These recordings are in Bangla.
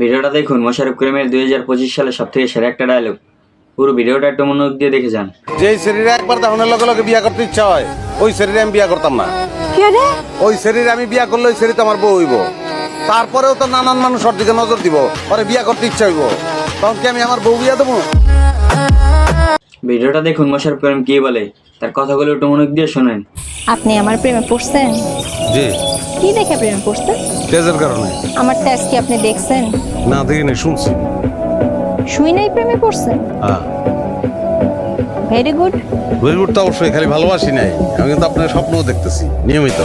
ভিডিওটা দেখুন মোশারফ করিমের দুই হাজার পঁচিশ সালে সব থেকে সেরা একটা ডায়লগ পুরো ভিডিওটা একটু মনোযোগ দিয়ে দেখে যান। যে শরীরে একবার দেখানোর লগে লগে বিয়া করতে ইচ্ছা হয় ওই শরীরে আমি বিয়া করতাম না। কে রে? ওই শরীরে আমি বিয়া করলে ওই শরীর তো আমার বউ হইব। তারপরেও তো নানান মানুষ ওর দিকে নজর দিব পরে বিয়া করতে ইচ্ছা হইব। তখন কি আমি আমার বউ বিয়া দেবো? ভিডিওটা দেখুন মোশারফ করিম কি বলে? তার কথাগুলো একটু মনোযোগ দিয়ে শোনেন। আপনি আমার প্রেমে পড়ছেন? জি। কি দেখে প্রেমে পড়ছেন? তেজের কারণে। আমার টেস্ট কি আপনি দেখছেন? না দেখিনি শুনছি। শুই নাই প্রেমে পড়ছেন? হ্যাঁ। ভেরি গুড বলিউড তো অবশ্যই খালি ভালোবাসি নাই। আমি কিন্তু আপনার স্বপ্নও দেখতেছি নিয়মিত।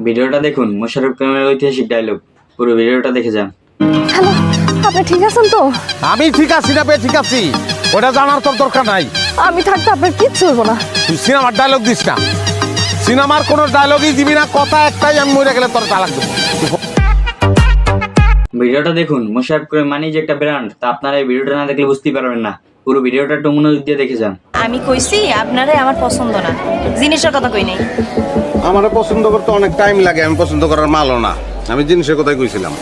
ভিডিওটা দেখুন মোশারফ করিমের ঐতিহাসিক ডায়লগ পুরো ভিডিওটা দেখে যান। হ্যালো আপনি ঠিক আছেন তো? আমি ঠিক আছি না বে ঠিক আছি? ওটা জানার তোর দরকার নাই। আমি থাকতে আপনার কিচ্ছু হইব না। তুই সিনেমার ডায়লগ দিস না। সিনেমার কোনো ডায়লগই দিবি না কথা একটাই আমি মরে গেলে তোর তালাক দেবো। ভিডিওটা দেখুন মোশারফ করে মানি যে একটা ব্র্যান্ড তা আপনারা এই ভিডিওটা না দেখলে বুঝতেই পারবেন না। পুরো ভিডিওটা একটু মনোযোগ দিয়ে দেখে যান। আমি কইছি আপনারে আমার পছন্দ না। জিনিসের কথা কই নাই। আমার পছন্দ করতে অনেক টাইম লাগে আমি পছন্দ করার মালও না। আমি জিনিসের কথাই কইছিলাম।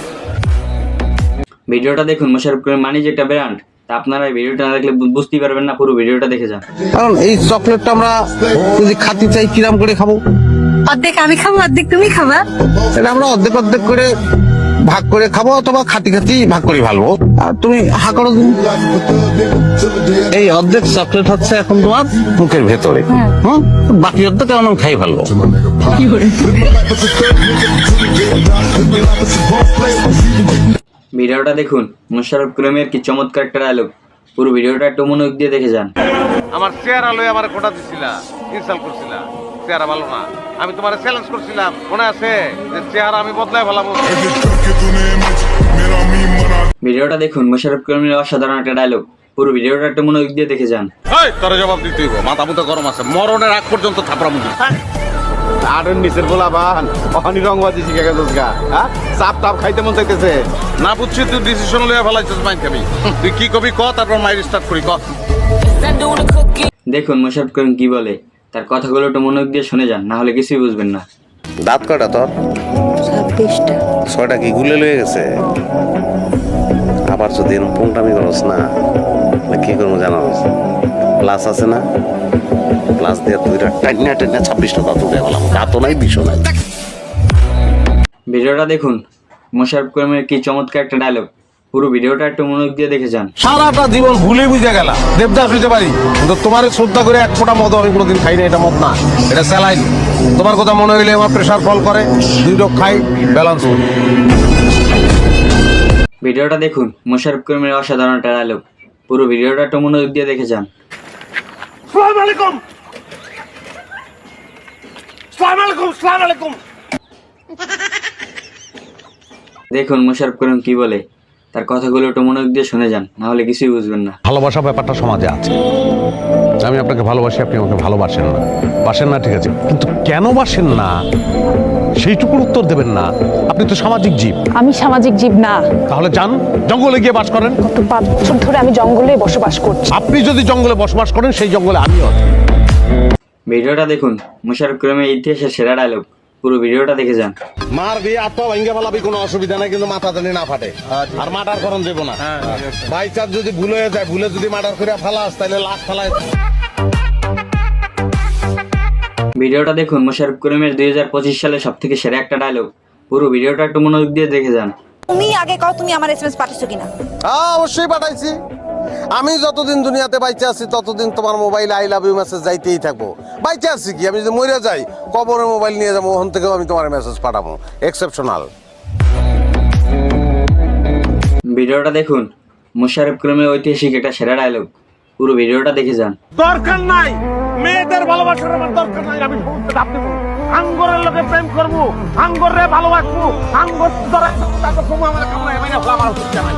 ভিডিওটা দেখুন মোশারফ করে মানি যে একটা ব্র্যান্ড তা আপনারা ভিডিওটা না দেখলে বুঝতেই পারবেন না পুরো ভিডিওটা দেখে যান। কারণ এই চকলেটটা আমরা যদি খাতি চাই কিরাম করে খাব? অর্ধেক আমি খাব অর্ধেক তুমি খাবা। এটা আমরা অর্ধেক অর্ধেক করে ভাগ করে খাব অথবা খাতি খাতি ভাগ করে ভালবো আর তুমি হা করো দিন। এই অর্ধেক চকলেট হচ্ছে এখন তোমার মুখের ভেতরে। হুম? বাকি অর্ধেক আমরা খাই ভালো ভিডিওটা দেখুন। মোশারফ করিমের কি চমৎকার একটা ডায়লগ পুরো ভিডিওটা একটু মনোযোগ দিয়ে দেখে যান। আমার চেহারা লয়ে আমার কোটা দিছিলা ইনসাল করছিলা। চেহারা ভালো না। আমি তোমার চ্যালেঞ্জ করছিলাম। মনে আছে? যে চেহারা আমি বদলায় ভালাম ভিডিওটা দেখুন মোশারফ করিমের অসাধারণ একটা ডায়লগ পুরো ভিডিওটা একটু মনোযোগ দিয়ে দেখে যান। তোর জবাব দিতে হইব। মাথা মুথা গরম আছে। মরণের আগ পর্যন্ত থাপড়া মুখি আর নিচের বলা বান। অহানি রংবাজি শিখে গেছিস গা। হ্যাঁ চাপ টাপ খাইতে মন চাইতেছে। না বুঝছি তুই ডিসিশন লয়ে ফেলাইছিস মাইন খাবি। তুই কি কবি ক তারপর মাইর স্টার্ট করি ক। দেখুন মোশারফ করিম কি বলে তার কথাগুলো একটু মনোযোগ দিয়ে শুনে যান না হলে কিছুই বুঝবেন না। দাঁত কটা তোর? ছাব্বিশটা। ছয়টা কি গুলে লয়ে গেছে? আবার যদি এরকম পুংটামি করস না কি করব জানাস প্লাস আছে না? প্লাস দিয়ে দুইটা টাইনা টাইনা ছাব্বিশটা দাঁত উঠে গেলাম দাঁতও নাই বিষও নাই। ভিডিওটা দেখুন। মোশারফ করিমের কি চমৎকার একটা ডায়লগ পুরো ভিডিওটা একটু মনোযোগ দিয়ে দেখে যান। সারাটা জীবন ভুলে বুঝে গেলা দেবদাস হইতে পারি। কিন্তু তোমার শ্রদ্ধা করে এক ফোঁটা মদ আমি কোনোদিন খাই না এটা মদ না। এটা স্যালাইন। তোমার কথা মনে হইলে আমার প্রেশার ফল করে। দুই ডোক খাই ব্যালেন্স ভিডিওটা দেখুন। মোশারফ করিমের অসাধারণ একটা ডায়লগ পুরো ভিডিওটা একটু মনোযোগ দিয়ে দেখে যান। সালাম আলাইকুম। সালাম আলাইকুম সালাম আলাইকুম। দেখুন মোশারফ করিম কি বলে তার কথাগুলো একটু মনোযোগ দিয়ে শুনে যান না হলে কিছুই বুঝবেন না। ভালোবাসা ব্যাপারটা সমাজে আছে। আমি আপনাকে ভালোবাসি আপনি আমাকে ভালোবাসেন না। বাসেন না ঠিক আছে। কিন্তু কেন বাসেন না? সেইটুকুর উত্তর দেবেন না। আপনি তো সামাজিক জীব। আমি সামাজিক জীব না। তাহলে যান জঙ্গলে গিয়ে বাস করেন। গত পাঁচ বছর ধরে আমি জঙ্গলে বসবাস করছি। আপনি যদি জঙ্গলে বসবাস করেন সেই জঙ্গলে আমিও আছি। ভিডিওটা দেখুন মোশারফ করিমের ইতিহাসের সেরা ডায়লগ পুরো ভিডিওটা দেখে যান। মার দিয়ে আত্মা ভেঙে ফেলাবি কোনো অসুবিধা নাই কিন্তু মাথা জানি না ফাটে। আর মার্ডার করন দেবো না। বাই চান্স যদি ভুলে হয়ে যায় ভুলে যদি মার্ডার করে ফেলাস তাহলে লাশ ফেলায় ভিডিওটা দেখুন মোশারফ করিমের দুই হাজার পঁচিশ সালে সব থেকে সেরা একটা ডায়লগ পুরো ভিডিওটা একটু মনোযোগ দিয়ে দেখে যান। তুমি আগে কও তুমি আমার এসএমএস পাঠাইছো কিনা? হ্যাঁ অবশ্যই পাঠাইছি। আমি যতদিন দুনিয়াতে বাইচে আছি ততদিন তোমার মোবাইলে আই লাভ ইউ মেসেজ যাইতেই থাকব। বাইচে আছি কি? আমি যদি মরে যাই কবরে মোবাইল নিয়ে যাব ওখান থেকেও আমি তোমার মেসেজ পাঠাবো। এক্সেপশনাল ভিডিওটা দেখুন। মোশারফ করিমের ঐতিহাসিক একটা সেরা ডায়লগ পুরো ভিডিওটা দেখে যান। দরকার নাই। মেয়েদের ভালোবাসার আমার দরকার নাই আমি সমস্ত আপনি আঙ্গরের লোকে প্রেম করব আঙ্গরে ভালোবাসবো আঙ্গর ধরে সময় আমার কামড়ায় আমার হচ্ছে নাই।